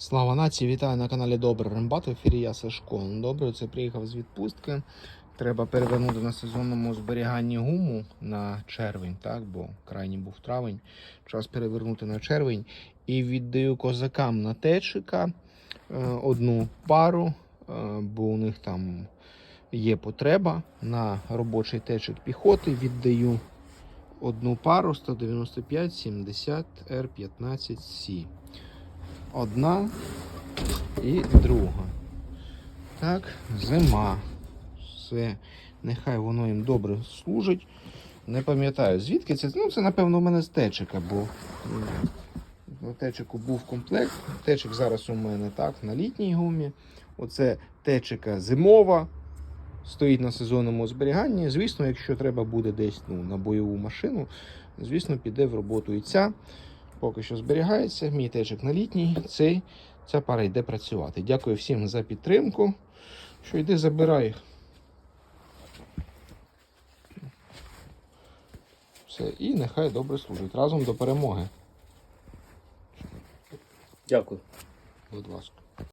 Слава нації, вітаю на каналі Добре Рембат. В ефірі я Сашко. Добре, це приїхав з відпустки. Треба перевернути на сезонному зберіганні гуму на червень, так, бо крайній був травень. Час перевернути на червень. І віддаю козакам на течика е, одну пару, е, бо у них там є потреба на робочий течик піхоти. Віддаю одну пару 195 70 R15 C. Одна і друга. Так, зима. Все. Нехай воно їм добре служить. Не пам'ятаю, звідки це. Ну, це, напевно, у мене з течика, бо на течику був комплект. Течик зараз у мене так, на літній гумі. Оце течика зимова. Стоїть на сезонному зберіганні. Звісно, якщо треба буде десь ну, на бойову машину, звісно, піде в роботу і ця. Поки що зберігається. Мій течик на літній. Цей, ця пара йде працювати. Дякую всім за підтримку. Що йди забирай їх. Все, і нехай добре служить. Разом до перемоги. Дякую. Будь ласка.